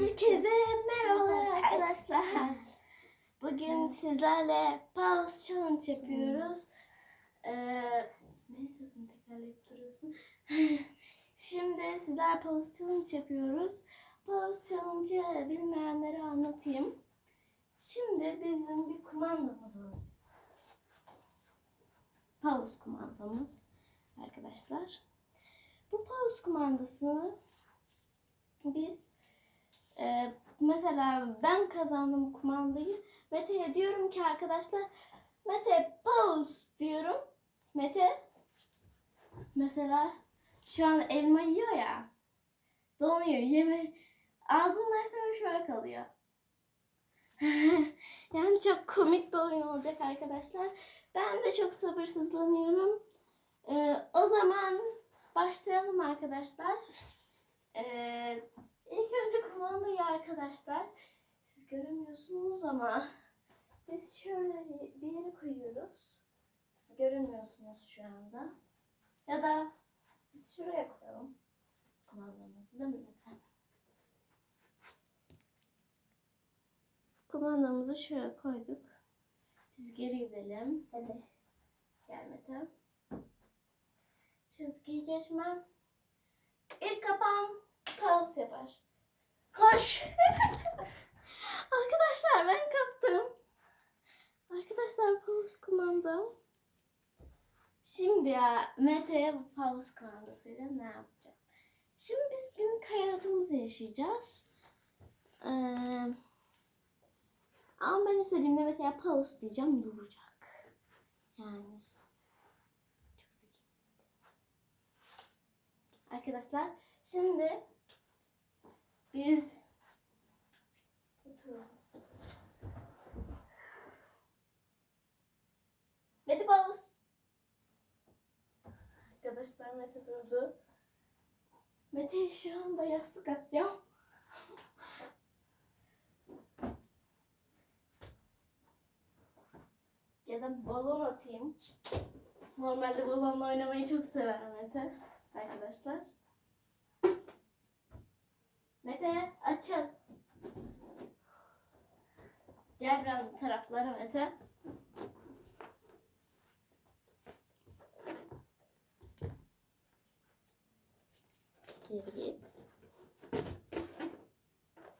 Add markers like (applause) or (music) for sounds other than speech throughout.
Herkese merhabalar arkadaşlar. Bugün sizlerle pause challenge yapıyoruz. Ee, ne sözünü tekrarlayıp duruyorsun? (laughs) Şimdi sizler pause challenge yapıyoruz. Pause challenge'ı bilmeyenlere anlatayım. Şimdi bizim bir kumandamız olacak. Pause kumandamız arkadaşlar. Bu pause kumandasını biz ee, mesela ben kazandım kumandayı. Mete'ye diyorum ki arkadaşlar Mete pause diyorum. Mete mesela şu an elma yiyor ya. Donuyor. Yeme ağzındaysa böyle şöyle kalıyor. (laughs) yani çok komik bir oyun olacak arkadaşlar. Ben de çok sabırsızlanıyorum. Ee, o zaman başlayalım arkadaşlar. Ee, İlk önce kumandayı arkadaşlar siz göremiyorsunuz ama biz şöyle bir yere koyuyoruz. Siz göremiyorsunuz şu anda. Ya da biz şuraya koyalım kumandamızı değil mi Mete? Kumandamızı şuraya koyduk. Biz geri gidelim. Hadi. Gel Mete. Çizgiyi geçmem. İlk kapan pause yapar. Koş. (laughs) Arkadaşlar ben kaptım. Arkadaşlar pause kumandam. Şimdi ya Mete'ye bu pause kumandasıyla ne yapacağım? Şimdi biz günlük hayatımızı yaşayacağız. Ee, ama ben istediğimde Mete'ye pause diyeceğim duracak. Yani çok zeki. Arkadaşlar şimdi biz Mete Paus. Arkadaşlar Mete durdu. Mete'ye şu anda yastık atacağım. ya da balon atayım. Normalde balonla oynamayı çok sever Mete. Arkadaşlar. Mete açıl. Gel biraz bu taraflara Mete. Geri git.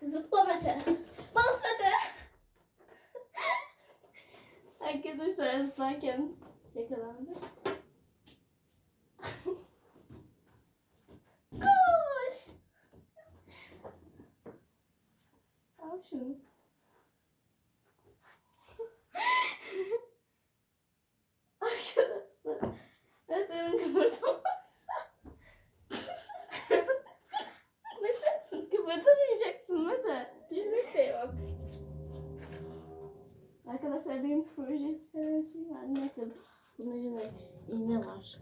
Zıpla Mete. Bas Mete. (laughs) Arkadaşlar zıplarken yakalandı. Koş. Al (laughs) şunu. Arkadaşlar. Evet benim kıpırtamazsa. Mete kıpırtamayacaksın Mete. Gülmek de yok. Arkadaşlar benim profesyonel şey var. Neyse bunun içinde iğne var.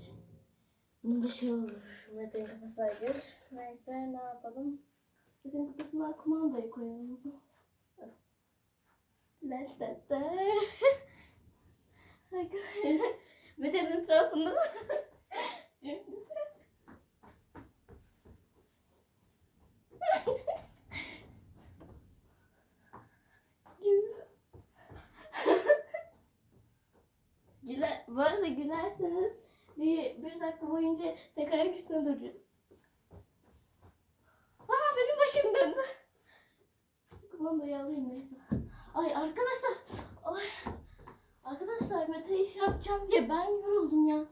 Bunda şey olur. Mete'nin kafası acır. Neyse ne yapalım. Bizim kafasına kumandayı koyalım o zaman. La la la. Arkadaşlar Mete'nin etrafında (laughs) şimdi (laughs) (laughs) Güler, bu arada gülerseniz bir, bir dakika boyunca tek ayak üstüne duracağız. Aa benim başım döndü. Kumandayı alayım neyse. Ay arkadaşlar. Ay. Arkadaşlar Mete iş yapacağım diye ben yoruldum ya.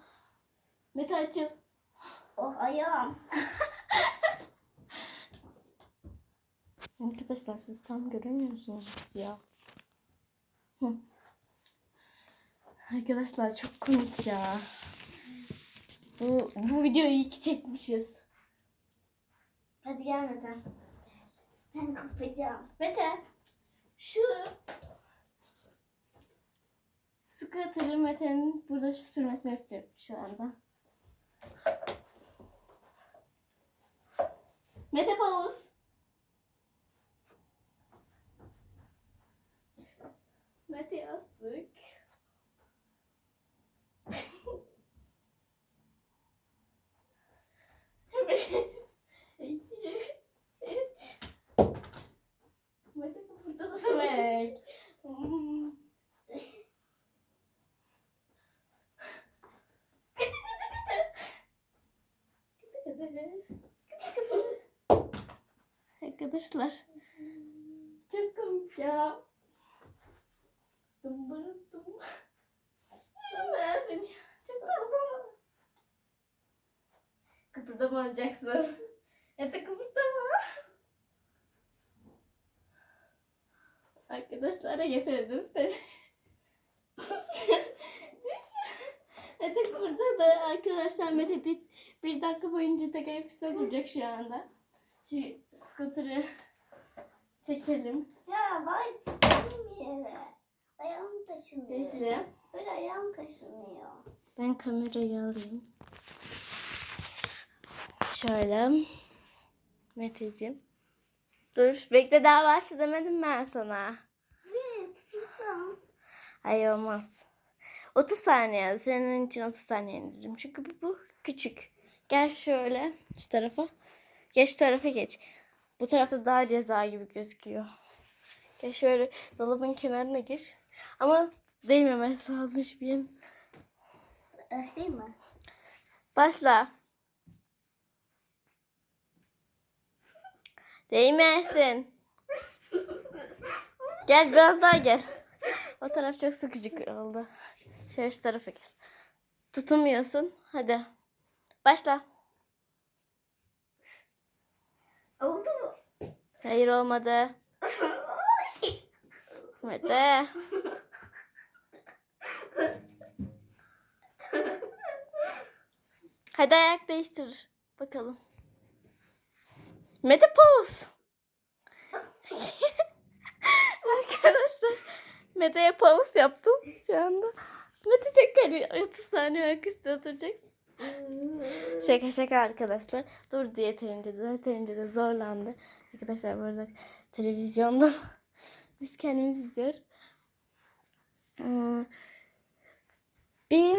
Mete açıl. Oh ayağım. (laughs) Arkadaşlar siz tam göremiyorsunuz ya. Hı. Arkadaşlar çok komik ya. Bu, bu videoyu iyi ki çekmişiz. Hadi gel Mete. Ben kopacağım. Mete şu scooter'ı Mete'nin burada şu sürmesini istiyorum şu anda. Mete Pavuz. Mete yastık. Arkadaşlar. Çok komik ya. Dımbırın dımbırın. Seni. Çok tatlı. Kıpırdama olacaksın. Ete kıpırdama. Arkadaşlara getirdim seni. (laughs) Mete burada da arkadaşlar Mete bir bir dakika boyunca tek ayak üstüne duracak şu anda. Şu skuturu çekelim. Ya çizeyim bir yere. Ayağım taşınıyor. Bekle. Böyle ayağım taşınıyor. Ben kamerayı alayım. Şöyle. Meteciğim. Dur. Bekle daha başla demedim ben sana. Tutursam. Hayır olmaz. 30 saniye. Senin için 30 saniye indirdim. Çünkü bu, bu küçük. Gel şöyle şu tarafa. Geç tarafa geç. Bu tarafta daha ceza gibi gözüküyor. Gel şöyle dolabın kenarına gir. Ama değmemesi lazım hiçbir yerin. Başlayayım mı? Başla. Değmesin. Gel biraz daha gel. O taraf çok sıkıcı oldu. Şöyle şu tarafa gel. Tutunmuyorsun. Hadi. Başla. Oldu mu? Hayır olmadı. Mete. Hadi ayak değiştir. Bakalım. Mete pose. Arkadaşlar Mete'ye pose yaptım şu anda. Mete tekrar 30 saniye ayak üstü oturacaksın. (laughs) Şaka şaka arkadaşlar. Dur diye yeterince de yeterince de zorlandı. Arkadaşlar bu arada televizyonda (laughs) biz kendimiz izliyoruz. Hmm. Bir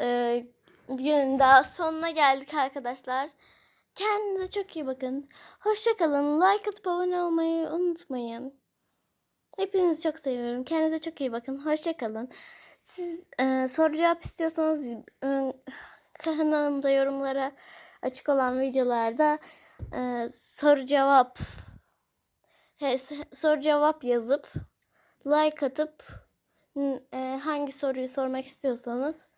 e, gün daha sonuna geldik arkadaşlar. Kendinize çok iyi bakın. Hoşça kalın. Like atıp abone olmayı unutmayın. Hepinizi çok seviyorum. Kendinize çok iyi bakın. Hoşça kalın. Siz e, soru cevap istiyorsanız e, kanalımda yorumlara açık olan videolarda e, soru cevap he, soru cevap yazıp like atıp e, hangi soruyu sormak istiyorsanız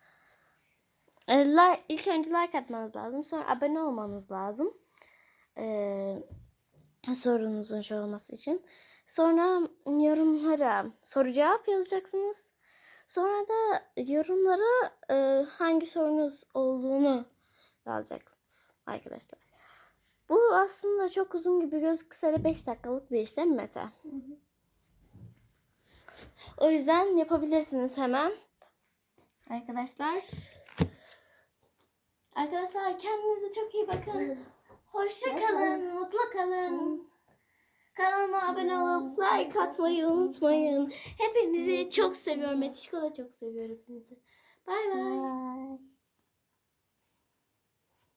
e, like, ilk önce like atmanız lazım. Sonra abone olmanız lazım. E, sorunuzun şey olması için. Sonra yorumlara soru cevap yazacaksınız. Sonra da yorumlara e, hangi sorunuz olduğunu yazacaksınız arkadaşlar. Bu aslında çok uzun gibi gözükse de 5 dakikalık bir iş değil mi Mete? O yüzden yapabilirsiniz hemen. Arkadaşlar. Arkadaşlar kendinize çok iyi bakın. Hoşça kalın, mutlu kalın. Kanalıma abone olup like atmayı unutmayın. Hepinizi çok seviyorum. Etişko da çok seviyor hepinizi. Bay bay.